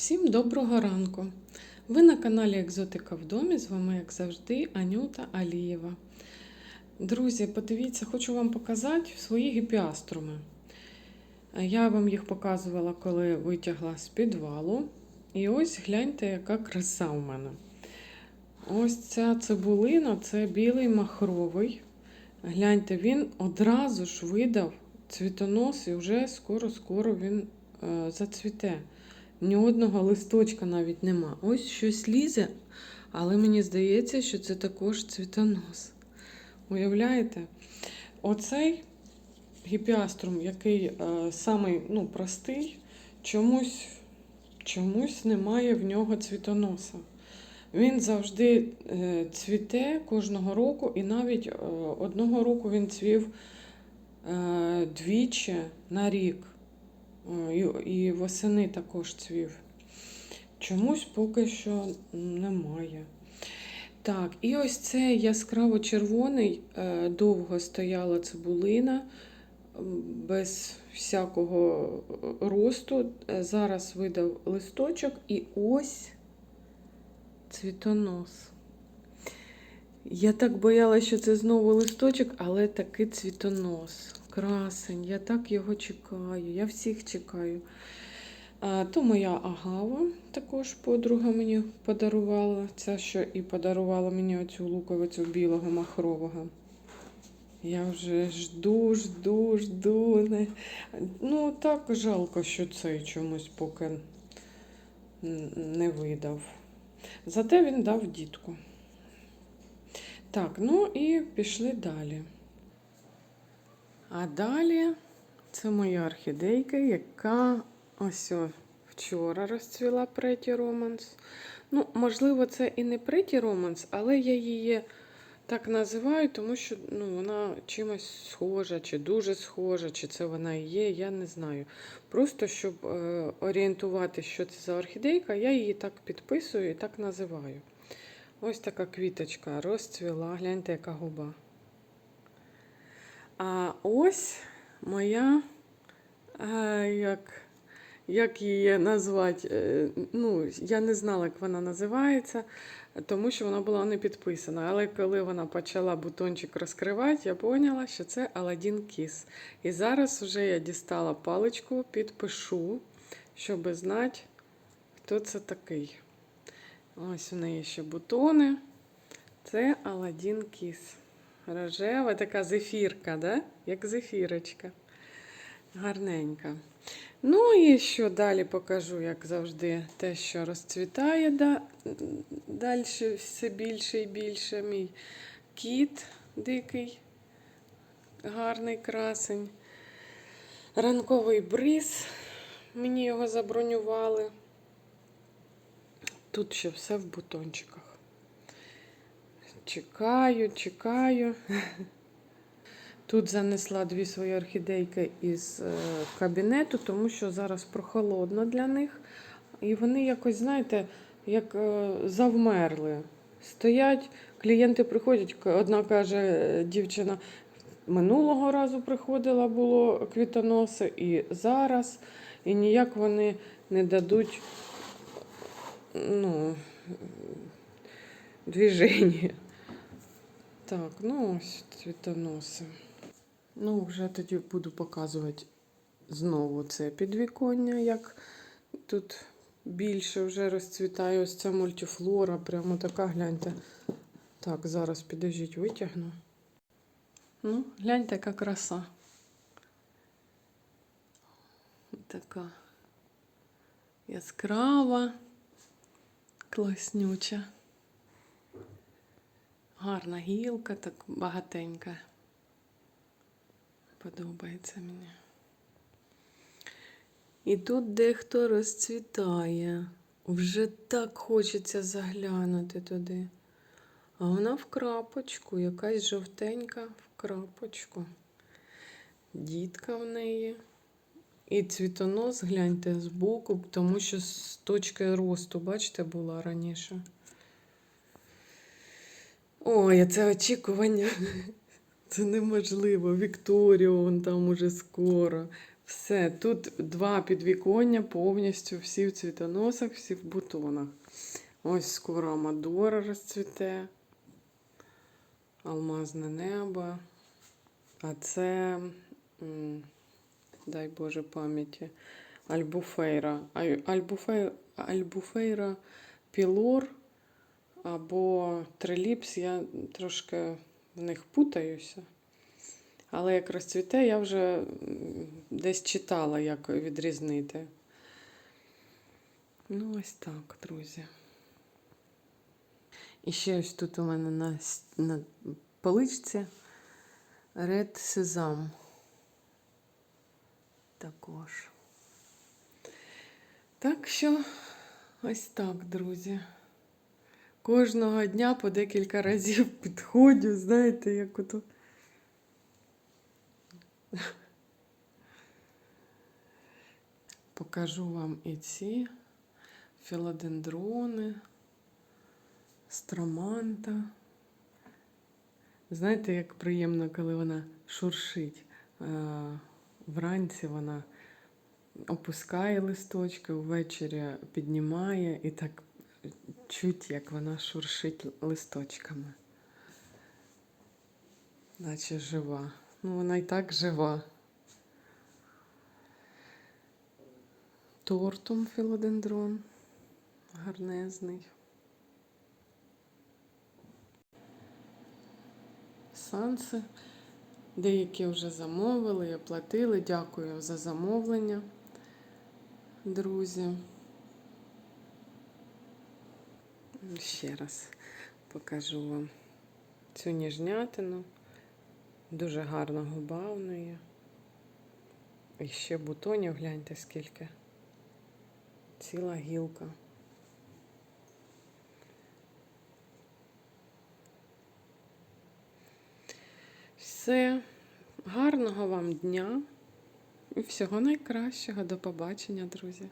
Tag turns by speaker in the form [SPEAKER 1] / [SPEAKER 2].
[SPEAKER 1] Всім доброго ранку! Ви на каналі Екзотика в домі. З вами, як завжди, Анюта Алієва. Друзі, подивіться, хочу вам показати свої гіпіаструми. Я вам їх показувала, коли витягла з підвалу. І ось гляньте, яка краса у мене. Ось ця цибулина це білий махровий. Гляньте, він одразу ж видав цвітонос і вже скоро-скоро він е, зацвіте. Ні одного листочка навіть нема. Ось щось лізе, але мені здається, що це також цвітонос. Уявляєте? Оцей гіпіаструм, який е, самий ну, простий, чомусь, чомусь немає в нього цвітоноса. Він завжди е, цвіте кожного року, і навіть е, одного року він цвів е, двічі на рік. І, восени також цвів. Чомусь поки що немає. Так, і ось цей яскраво червоний, е, довго стояла цибулина без всякого е, росту. Е, Зараз видав листочок і ось цвітонос. Я так боялася, що це знову листочок, але таки цвітонос. Красень, я так його чекаю, я всіх чекаю. То моя агава, також подруга мені подарувала. Ця що і подарувала мені оцю луковицю білого махрового. Я вже жду, жду, жду. Ну, так жалко, що цей чомусь поки не видав. Зате він дав дітку. Так, ну і пішли далі. А далі це моя орхідейка, яка ось вчора розцвіла Pretty Romance. Ну, можливо, це і не Pretty Romance, але я її так називаю, тому що ну, вона чимось схожа, чи дуже схожа, чи це вона і є, я не знаю. Просто щоб е, орієнтувати, що це за орхідейка, я її так підписую і так називаю. Ось така квіточка розцвіла. Гляньте, яка губа. А ось моя, як, як її назвати, е, ну, я не знала, як вона називається, тому що вона була не підписана. Але коли вона почала бутончик розкривати, я поняла, що це Аладдін Кіс. І зараз вже я дістала паличку, підпишу, щоб знати, хто це такий. Ось у неї ще бутони. Це Аладдін Кіс. Рожева така зефірка, да? як зефірочка. Гарненька. Ну і що далі покажу, як завжди, те, що розцвітає да... далі все більше і більше. Мій кіт дикий, гарний красень. Ранковий бриз. Мені його забронювали. Тут ще все в бутончиках. Чекаю, чекаю. Тут занесла дві свої орхідейки із е, кабінету, тому що зараз прохолодно для них. І вони якось, знаєте, як е, завмерли. Стоять, клієнти приходять, одна каже е, дівчина, минулого разу приходила, було квітоноси, і зараз, і ніяк вони не дадуть ну, движення. Так, ну ось цвітоноси. Ну, вже тоді буду показувати знову це підвіконня, як тут більше вже розцвітає ось ця мультифлора, прямо така, гляньте. Так, зараз підождіть, витягну. Ну, гляньте, яка краса. Така яскрава, класнюча. Гарна гілка, так багатенька. Подобається мені. І тут дехто розцвітає. Вже так хочеться заглянути туди. А вона в крапочку, якась жовтенька в крапочку. Дітка в неї. І цвітонос, гляньте, збоку, тому що з точки росту, бачите, була раніше. Ой, це очікування. Це неможливо. Вікторія, вон там уже скоро. Все, тут два підвіконня повністю, всі в цвітоносах, всі в бутонах. Ось скоро Амадора розцвіте, алмазне небо. А це, дай Боже пам'яті, Альбуфейра. Ай- Альбуфей, Альбуфейра Пілор або Триліпс. Я трошки в них путаюся. Але як розцвіте, я вже десь читала, як відрізнити. Ну, ось так, друзі. І ще ось тут у мене на, на поличці Red Sesam. Також. Так що, ось так, друзі. Кожного дня по декілька разів підходжу, знаєте, як ото. Покажу вам і ці філодендрони, строманта. Знаєте, як приємно, коли вона шуршить. Вранці вона опускає листочки, ввечері піднімає і так чуть, як вона шуршить листочками. Наче жива. Ну, вона і так жива. Тортум філодендрон. Гарнезний. Санси. Деякі вже замовили і оплатили. Дякую за замовлення, друзі. Ще раз покажу вам цю ніжнятину. Дуже гарна губа. І ще бутонів, гляньте скільки. Ціла гілка. Все. Гарного вам дня і всього найкращого. До побачення, друзі.